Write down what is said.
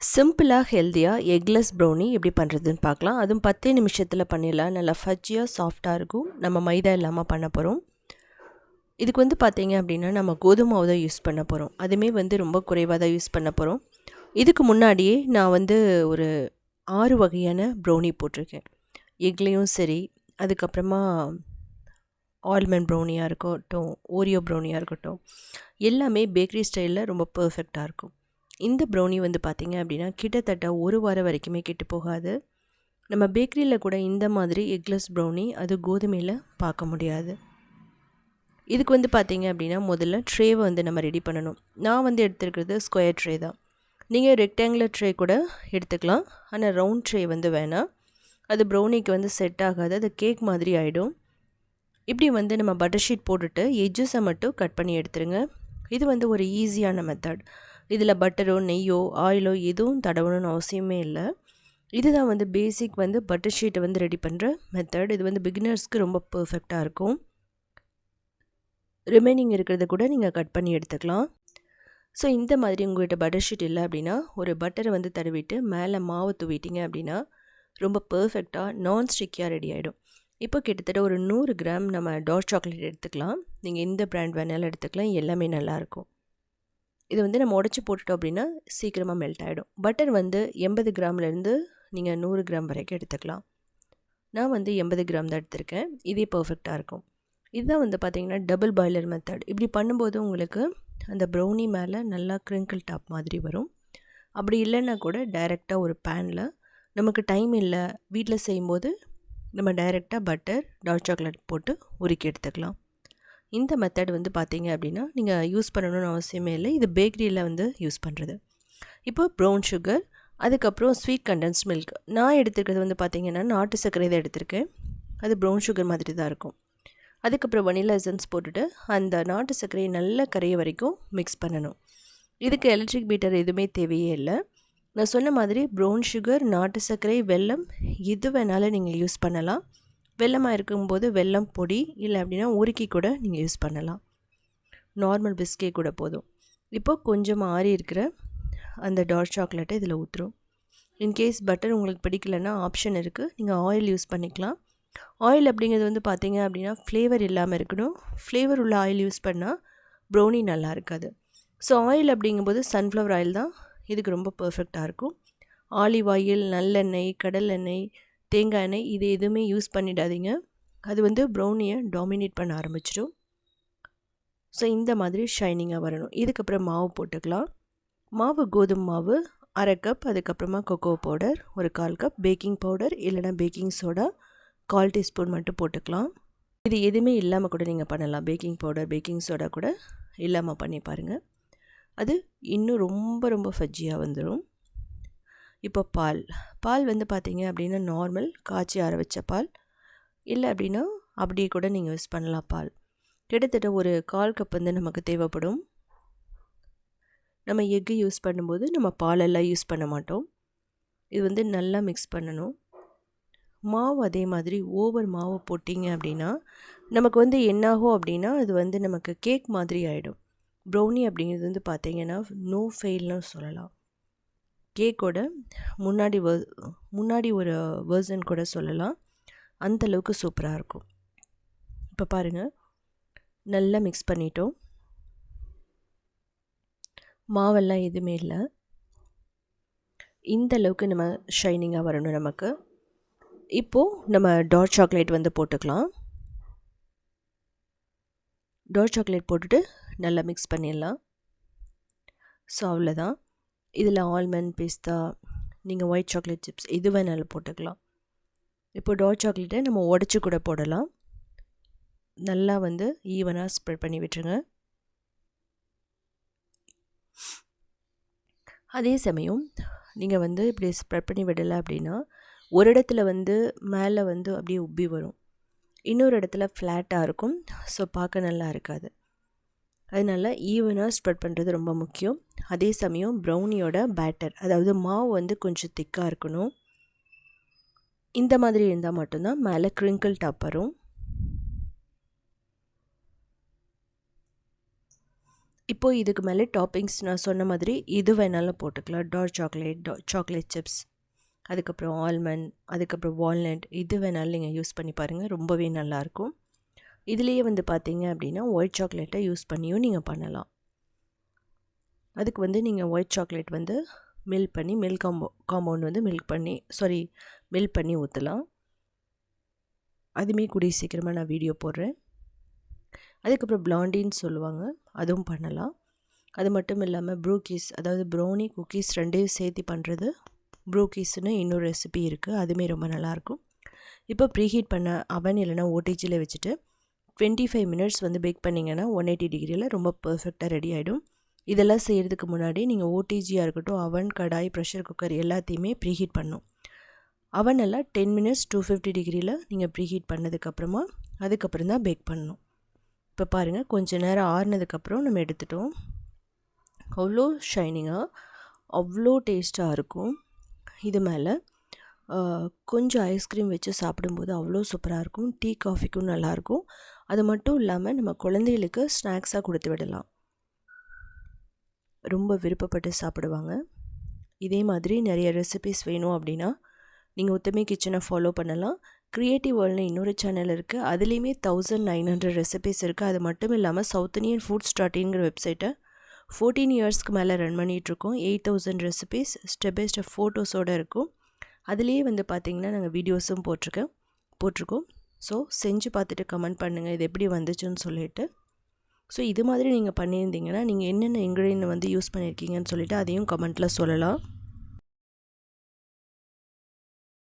சிம்பிளாக ஹெல்த்தியாக eggless brownie எப்படி பண்ணுறதுன்னு பார்க்கலாம். அதுவும் பத்தே நிமிஷத்தில் பண்ணிடலாம். நல்லா ஃபஜ்ஜியாக சாஃப்டாக இருக்கும். நம்ம மைதா இல்லாமல் பண்ண போகிறோம் இதுக்கு வந்து பார்த்தீங்க அப்படின்னா நம்ம கோதுமை மாவு தான் யூஸ் பண்ண போகிறோம் அதுவுமே வந்து ரொம்ப குறைவாக தான் யூஸ் பண்ண போகிறோம் இதுக்கு முன்னாடியே நான் வந்து ஒரு ஆறு வகையான ப்ரௌனி போட்டிருக்கேன். எக்லேயும் சரி அதுக்கப்புறமா ஆல்மண்ட் ப்ரௌனியாக இருக்கட்டும் ஓரியோ ப்ரௌனியாக இருக்கட்டும் எல்லாமே பேக்கரி ஸ்டைலில் ரொம்ப பர்ஃபெக்டாக இருக்கும். இந்த ப்ரௌனி வந்து பார்த்திங்க அப்படின்னா கிட்டத்தட்ட ஒரு வாரம் வரைக்குமே கெட்டு போகாது. நம்ம பேக்கரியில் கூட இந்த மாதிரி எக்லெஸ் ப்ரௌனி அது கோதுமையில் பார்க்க முடியாது. இதுக்கு வந்து பார்த்திங்க அப்படின்னா முதல்ல ட்ரேவை வந்து நம்ம ரெடி பண்ணணும். நான் வந்து எடுத்துருக்கிறது ஸ்கொயர் ட்ரே தான். நீங்கள் ரெக்டாங்குலர் ட்ரே கூட எடுத்துக்கலாம். ஆனால் ரவுண்ட் ட்ரே வந்து வேணாம். அது ப்ரௌனிக்கு வந்து செட் ஆகாது. அது கேக் மாதிரி ஆகிடும் இப்படி வந்து நம்ம பட்டர் ஷீட் போட்டுட்டு எஜ்ஜஸை மட்டும் கட் பண்ணி எடுத்துருங்க. இது வந்து ஒரு ஈஸியான மெத்தட் இதில் பட்டரோ நெய்யோ ஆயிலோ எதுவும் தடவணும்னு அவசியமே இல்லை. இதுதான் வந்து பேசிக் வந்து பட்டர் ஷீட்டை வந்து ரெடி பண்ணுற மெத்தட் இது வந்து பிகினர்ஸ்க்கு ரொம்ப பர்ஃபெக்டாக இருக்கும். ரிமைனிங் இருக்கிறத கூட நீங்கள் கட் பண்ணி எடுத்துக்கலாம். ஸோ இந்த மாதிரி உங்கள்கிட்ட பட்டர் ஷீட் இல்லை அப்படின்னா ஒரு பட்டரை வந்து தடவிட்டு மேலே மாவு தூவிட்டீங்க அப்படின்னா ரொம்ப பர்ஃபெக்டாக நான் ஸ்டிக்கியாக ரெடி ஆகிடும் இப்போ கிட்டத்தட்ட ஒரு நூறு கிராம் நம்ம டார்க் சாக்லேட் எடுத்துக்கலாம். நீங்கள் எந்த பிராண்ட் வேணாலும் எடுத்துக்கலாம். எல்லாமே நல்லாயிருக்கும் இது வந்து நம்ம உடச்சி போட்டுட்டோம் அப்படின்னா சீக்கிரமாக மெல்ட் ஆகிடும் பட்டர் வந்து எண்பது கிராம்லேருந்து நீங்கள் நூறு கிராம் வரைக்கும் எடுத்துக்கலாம். நான் வந்து எண்பது கிராம் தான் எடுத்திருக்கேன். இதே பர்ஃபெக்டாக இருக்கும். இதுதான் வந்து பார்த்திங்கன்னா டபுள் பாய்லர் மெத்தட் இப்படி பண்ணும்போது உங்களுக்கு அந்த ப்ரௌனி மேலே நல்லா க்ரிங்கிள் டாப் மாதிரி வரும். அப்படி இல்லைன்னா கூட டைரெக்டாக ஒரு பேனில் நமக்கு டைம் இல்லை வீட்டில் செய்யும்போது நம்ம டைரெக்டாக பட்டர் டார்க் சாக்லேட் போட்டு உருக்கி எடுத்துக்கலாம். இந்த மெத்தட் வந்து பார்த்தீங்க அப்படின்னா நீங்கள் யூஸ் பண்ணணும்னு அவசியமே இல்லை. இது பேக்கரியில் வந்து யூஸ் பண்ணுறது இப்போ ப்ரௌன் சுகர் அதுக்கப்புறம் ஸ்வீட் கண்டென்ஸ் மில்க் நான் எடுத்துருக்கிறது வந்து பார்த்திங்கன்னா நாட்டு சர்க்கரை தான் எடுத்திருக்கேன். அது ப்ரௌன் சுகர் மாதிரி தான் இருக்கும். அதுக்கப்புறம் வனிலா எசன்ஸ் போட்டுட்டு அந்த நாட்டு சர்க்கரையை நல்லா கரைய வரைக்கும் மிக்ஸ் பண்ணணும். இதுக்கு எலக்ட்ரிக் பீட்டர் எதுவுமே தேவையே இல்லை. நான் சொன்ன மாதிரி ப்ரௌன் சுகர் நாட்டு சர்க்கரை வெல்லம் எது வேணாலும் நீங்கள் யூஸ் பண்ணலாம். வெள்ளமாக இருக்கும்போது வெல்லம் பொடி இல்லை அப்படின்னா உருக்கி கூட நீங்கள் யூஸ் பண்ணலாம். நார்மல் பிஸ்கே கூட போதும். இப்போது கொஞ்சம் ஆறி இருக்கிற அந்த டார்க் சாக்லேட்டை இதில் ஊற்றுரும் இன்கேஸ் பட்டர் உங்களுக்கு பிடிக்கலன்னா ஆப்ஷன் இருக்குது நீங்கள் ஆயில் யூஸ் பண்ணிக்கலாம். ஆயில் அப்படிங்கிறது வந்து பார்த்தீங்க அப்படின்னா ஃப்ளேவர் இல்லாமல் இருக்கணும். ஃப்ளேவர் உள்ள ஆயில் யூஸ் பண்ணால் ப்ரௌனி நல்லா இருக்காது. ஸோ ஆயில் அப்படிங்கும்போது சன்ஃப்ளவர் ஆயில் தான். இதுக்கு ரொம்ப பர்ஃபெக்டாக இருக்கும். ஆலிவ் ஆயில் நல்லெண்ணெய் கடல் எண்ணெய் தேங்காய் எண்ணெய் இது எதுவுமே யூஸ் பண்ணிடாதீங்க. அது வந்து ப்ரௌனியை டாமினேட் பண்ண ஆரம்பிச்சிடும். ஸோ இந்த மாதிரி ஷைனிங்காக வரணும். இதுக்கப்புறம் மாவு போட்டுக்கலாம். மாவு கோதுமை மாவு அரை கப் அதுக்கப்புறமா கொக்கோ பவுடர் ஒரு கால் கப் பேக்கிங் பவுடர் இல்லைனா பேக்கிங் சோடா கால் டீஸ்பூன் மட்டும் போட்டுக்கலாம். இது எதுவுமே இல்லாமல் கூட நீங்கள் பண்ணலாம். பேக்கிங் பவுடர் பேக்கிங் சோடா கூட இல்லாமல் பண்ணி பாருங்கள் அது இன்னும் ரொம்ப ரொம்ப ஃபஜ்ஜியாக வந்துடும் இப்போ பால். பால் வந்து பார்த்தீங்க அப்படின்னா நார்மல் காய்ச்சி ஆற வச்ச பால். இல்லை அப்படின்னா அப்படியே கூட நீங்கள் யூஸ் பண்ணலாம் பால். கிட்டத்தட்ட ஒரு கால் கப் வந்து நமக்கு தேவைப்படும். நம்ம எக்கு யூஸ் பண்ணும்போது நம்ம பாலெல்லாம் யூஸ் பண்ண மாட்டோம். இது வந்து நல்லா மிக்ஸ் பண்ணணும். மாவு அதே மாதிரி ஓவர் மாவு போட்டிங்க அப்படின்னா நமக்கு வந்து என்னாகும் அப்படின்னா அது வந்து நமக்கு கேக் மாதிரி ஆகிடும் ப்ரௌனி அப்படிங்கிறது வந்து பார்த்திங்கன்னா நோ ஃபெயில்னு சொல்லலாம். கேக்கோட முன்னாடி வர் முன்னாடி ஒரு வேர்ஷன் கூட சொல்லலாம். அந்தளவுக்கு சூப்பராக இருக்கும். இப்போ பாருங்கள் நல்லா மிக்ஸ் பண்ணிட்டோம். மாவெல்லாம் எதுவுமே இல்லை. இந்த அளவுக்கு நம்ம ஷைனிங்காக வரணும் நமக்கு. இப்போது நம்ம டார்க் சாக்லேட் வந்து போட்டுக்கலாம். டார்க் சாக்லேட் போட்டுட்டு நல்லா மிக்ஸ் பண்ணிடலாம். ஸோ அவ்வளோதான் இதில் ஆல்மண்ட் பிஸ்தா நீங்கள் ஒயிட் சாக்லேட் சிப்ஸ் எது வேணாலும் போட்டுக்கலாம். இப்போ டார்க் சாக்லேட்டை நம்ம உடச்சி கூட போடலாம். நல்லா வந்து ஈவனாக ஸ்ப்ரெட் பண்ணி விட்டுருங்க. அதே சமயம் நீங்கள் வந்து இப்படி ஸ்ப்ரெட் பண்ணி விடலை அப்படின்னா ஒரு இடத்துல வந்து மேலே வந்து அப்படியே உப்பி வரும். இன்னொரு இடத்துல ஃப்ளாட்டாக இருக்கும். ஸோ பார்க்க நல்லா இருக்காது. அதனால் ஈவனாக ஸ்ப்ரெட் பண்ணுறது ரொம்ப முக்கியம். அதே சமயம் ப்ரௌனியோட பேட்டர் அதாவது மாவு வந்து கொஞ்சம் திக்காக இருக்கணும். இந்த மாதிரி இருந்தால் மட்டும்தான் மேலே க்ரிங்கிள் டாப் வரும். இப்போது இதுக்கு மேலே டாப்பிங்ஸ் நான் சொன்ன மாதிரி இது வேணாலும் போட்டுக்கலாம். டார்க் சாக்லேட் டா சாக்லேட் சிப்ஸ் அதுக்கப்புறம் ஆல்மண்ட் அதுக்கப்புறம் வால்நட் இது வேணாலும் நீங்கள் யூஸ் பண்ணி பாருங்கள் ரொம்பவே நல்லாயிருக்கும் இதுலேயே வந்து பார்த்தீங்க அப்படின்னா ஒயிட் சாக்லேட்டை யூஸ் பண்ணியும் நீங்கள் பண்ணலாம். அதுக்கு வந்து நீங்கள் ஒயிட் சாக்லேட் வந்து மில்க் பண்ணி மில்க் காம்போ காம்பவுண்ட் வந்து மில்க் பண்ணி சாரி மில்க் பண்ணி ஊற்றலாம் அதுவுமே கூடிய சீக்கிரமாக நான் வீடியோ போடுறேன். அதுக்கப்புறம் பிளாண்டின்னு சொல்லுவாங்க அதுவும் பண்ணலாம். அது மட்டும் இல்லாமல் ப்ரூக்கீஸ் அதாவது ப்ரௌனி குக்கீஸ் ரெண்டையும் சேர்த்து பண்ணுறது ப்ரூக்கீஸ்னு இன்னொரு ரெசிபி இருக்குது அதுவுமே ரொம்ப நல்லாயிருக்கும் இப்போ ப்ரீஹீட் பண்ண அவன் இல்லைனா ஓடிஜியில் வச்சுட்டு டுவெண்ட்டி ஃபைவ் மினிட்ஸ் வந்து பேக் பண்ணிங்கன்னா ஒன் எயிட்டி டிகிரியில் ரொம்ப பர்ஃபெக்டாக ரெடி ஆகிடும் இதெல்லாம் செய்கிறதுக்கு முன்னாடி நீங்கள் ஓடிஜியாக இருக்கட்டும் அவன் கடாய் ப்ரெஷர் குக்கர் எல்லாத்தையுமே ப்ரீஹீட் பண்ணும் அவன் எல்லாம் டென் மினிட்ஸ் டூ ஃபிஃப்டி டிகிரியில் நீங்கள் ப்ரீஹீட் பண்ணதுக்கப்புறமா அதுக்கப்புறம் தான் பேக் பண்ணணும். இப்போ பாருங்கள் கொஞ்சம் நேரம் ஆறுனதுக்கப்புறம் நம்ம எடுத்துட்டோம். அவ்வளோ ஷைனிங்காக அவ்வளோ டேஸ்ட்டாக இருக்கும். இது மேலே கொஞ்சம் ஐஸ்கிரீம் வச்சு சாப்பிடும்போது அவ்வளோ சூப்பராக இருக்கும். டீ காஃபிக்கும் நல்லாயிருக்கும் அது மட்டும் இல்லாமல் நம்ம குழந்தைகளுக்கு ஸ்நாக்ஸாக கொடுத்து விடலாம். ரொம்ப விருப்பப்பட்டு சாப்பிடுவாங்க. இதே மாதிரி நிறைய ரெசிபிஸ் வேணும் அப்படின்னா நீங்கள் உத்தமே கிச்சனை ஃபாலோ பண்ணலாம். க்ரியேட்டிவ் வேர்ல்டுனு இன்னொரு சேனல் இருக்குது அதுலேயுமே தௌசண்ட் நைன் ஹண்ட்ரட் ரெசிபிஸ் இருக்குது அது மட்டும் இல்லாமல் சவுத் இந்தியன் ஃபுட் ஸ்டார்டிங்கிற வெப்சைட்டை ஃபோர்டீன் இயர்ஸ்க்கு மேலே ரன் பண்ணிகிட்ருக்கோம் eight thousand recipes step by step ஃபோட்டோஸோடு இருக்கும். அதுலேயே வந்து பார்த்திங்கன்னா நாங்கள் வீடியோஸும் போட்டிருக்கேன் போட்டிருக்கோம். ஸோ செஞ்சு பார்த்துட்டு கமெண்ட் பண்ணுங்கள் இது எப்படி வந்துச்சுன்னு சொல்லிட்டு. ஸோ இது மாதிரி நீங்கள் பண்ணியிருந்தீங்கன்னா நீங்கள் என்னென்ன இன்க்ரீடியன்ட் வந்து யூஸ் பண்ணியிருக்கீங்கன்னு சொல்லிவிட்டு அதையும் கமெண்ட்டில் சொல்லலாம்.